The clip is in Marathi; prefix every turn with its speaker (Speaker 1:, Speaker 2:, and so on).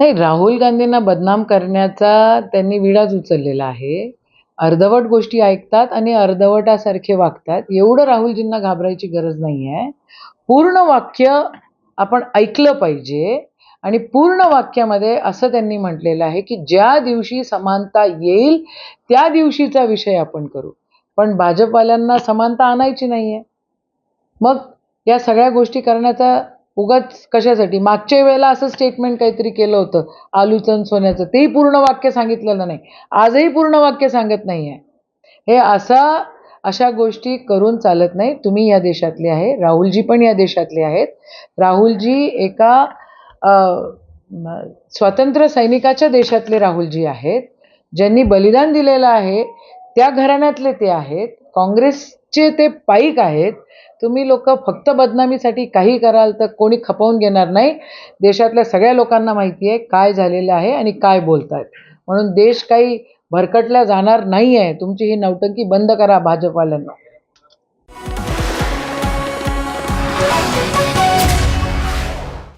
Speaker 1: नाही राहुल गांधींना बदनाम करण्याचा त्यांनी विडाच उचललेला आहे. अर्धवट गोष्टी ऐकतात आणि अर्धवटासारखे वागतात. एवढं राहुलजींना घाबरायची गरज नाही आहे पूर्ण वाक्य आपण ऐकलं पाहिजे आणि पूर्ण वाक्यामध्ये असं त्यांनी म्हटलेलं आहे की ज्या दिवशी समानता येईल त्या दिवशीचा विषय आपण करू. पण भाजपवाल्यांना समानता आणायची नाही आहे मग या सगळ्या गोष्टी करण्याचा उगाच कशासाठी? मागच्या वेळेला असं स्टेटमेंट काहीतरी केलं होतं आलूचं आणि सोन्याचं. तेही पूर्ण वाक्य सांगितलेलं नाही. आजही पूर्ण वाक्य सांगत नाही आहे हे असा अशा गोष्टी करून चालत नाही. तुम्ही या देशातले आहे. राहुलजी पण या देशातले आहेत. राहुलजी एका स्वातंत्र्य सैनिकाच्या देशातले राहुलजी आहेत. ज्यांनी बलिदान दिलेलं आहे त्या घराण्यातले ते आहेत. काँग्रेसचे ते पाईक आहेत. तुम्ही लोक फक्त बदनामीसाठी काही कराल तर कोणी खपवून घेणार नाही. देशातल्या सगळ्या लोकांना माहिती आहे काय झालेलं आहे आणि काय बोलत आहेत म्हणून देश काही भरकटला जाणार नाही आहे तुमची ही नौटंकी बंद करा भाजपवाल्यांना.